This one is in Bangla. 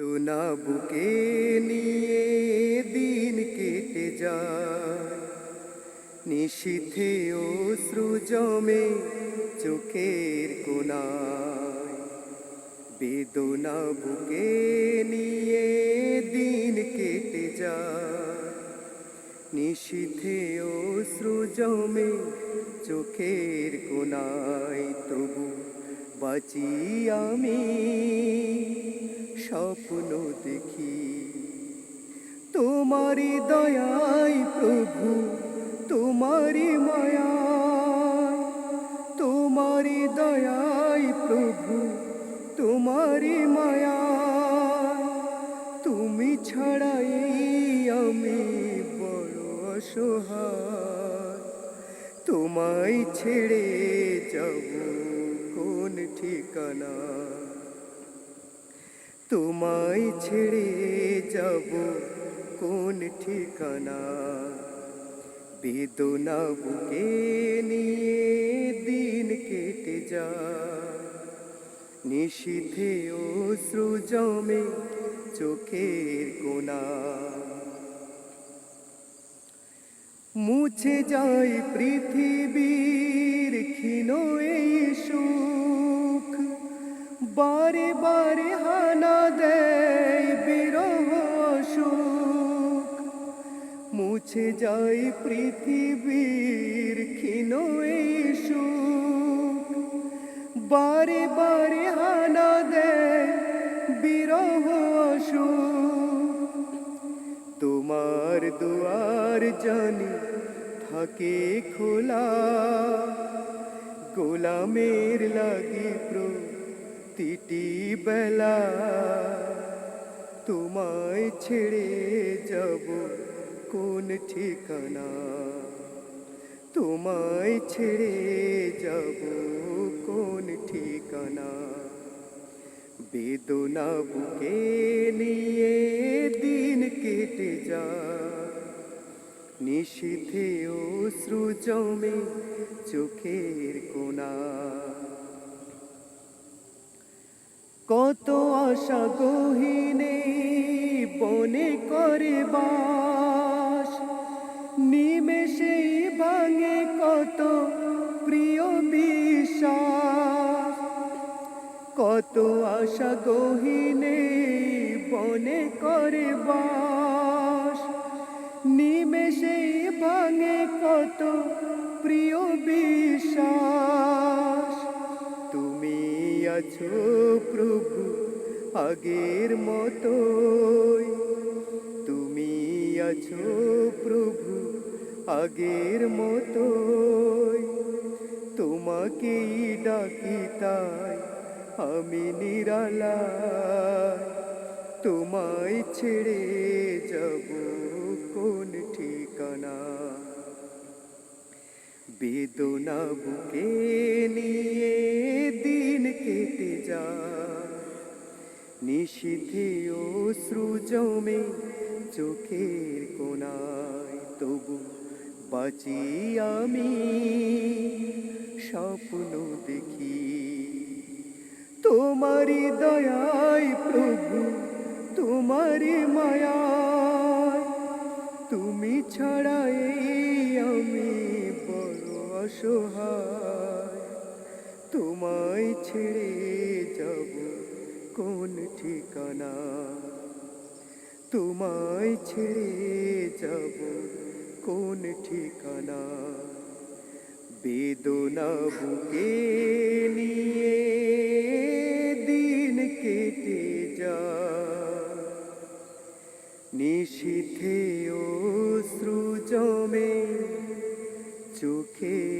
বেদনা বুকে নিয়ে দিন কেটে যায়। নিশীথে অশ্রু জমে চোখের কোনায় বেদনা বুকে নিয়ে দিন কেটে যায়। নিশীথে অশ্রু জমে চোখের কোনায় তবু বাঁচি আমি। স্বপ্ন দেখি। তোমারি দয়াই প্রভু তোমারি মায়া তোমারি দয়াই প্রভু তোমারি মায়া তুমি ছাড়াই আমি বড় অসহায়। তোমায় ছেড়ে যাব কোন ঠিকানা তোমায় ছেড়ে যাব কোন ঠিকানা? বেদনা বুকে নিয়ে দিন কেটে যা নিশীথে অশ্রু জমে চোখের কোনা মুছে যায় পৃথিবীর মুছে যায় পৃথিবীর ক্ষীণ বারে বারে হানা দেয় বিরহ সুখ তোমার দুয়ার জানি থাকে খোলা। গোলামের লাগি প্রতিটি বেলা। তোমায় ছেড়ে যাব কোন ঠিকানা? তোমায় ছেড়ে যাব কোন ঠিকানা? বেদনা বুকে নিয়ে দিন কেটে যা নিশীথে অশ্রু জমে চোখের কোনা কত আশা গহিনে বনে করে বাস কত আশা গহিনে বনে করে বাস। নিমেষেই ভাঙে কত প্রিয় বিশ্বাস। তুমি আছো প্রভু আগের মতোই। তুমি আছো প্রভু আগের মতোই। তোমাকেই ডাকি তাই আমি নিরালা তোমায় ছেড়ে যাব কোন ঠিকানা? বেদনা বুকে নিয়ে দিন কেটে যা নিশীথে অশ্রু জমে চোখের কোনায়, তবু বাঁচি আমি স্বপ্ন দেখি। তোমারি দয়ায় প্রভু তোমারি মায়ায় তুমি ছাড়াই আমি বড় অসহায়। তোমায় ছেড়ে যাব কোন ঠিকানা? তোমায় ছেড়ে যাব কোন ঠিকানা? বেদনা বুকে অশ্রু জমে চোখে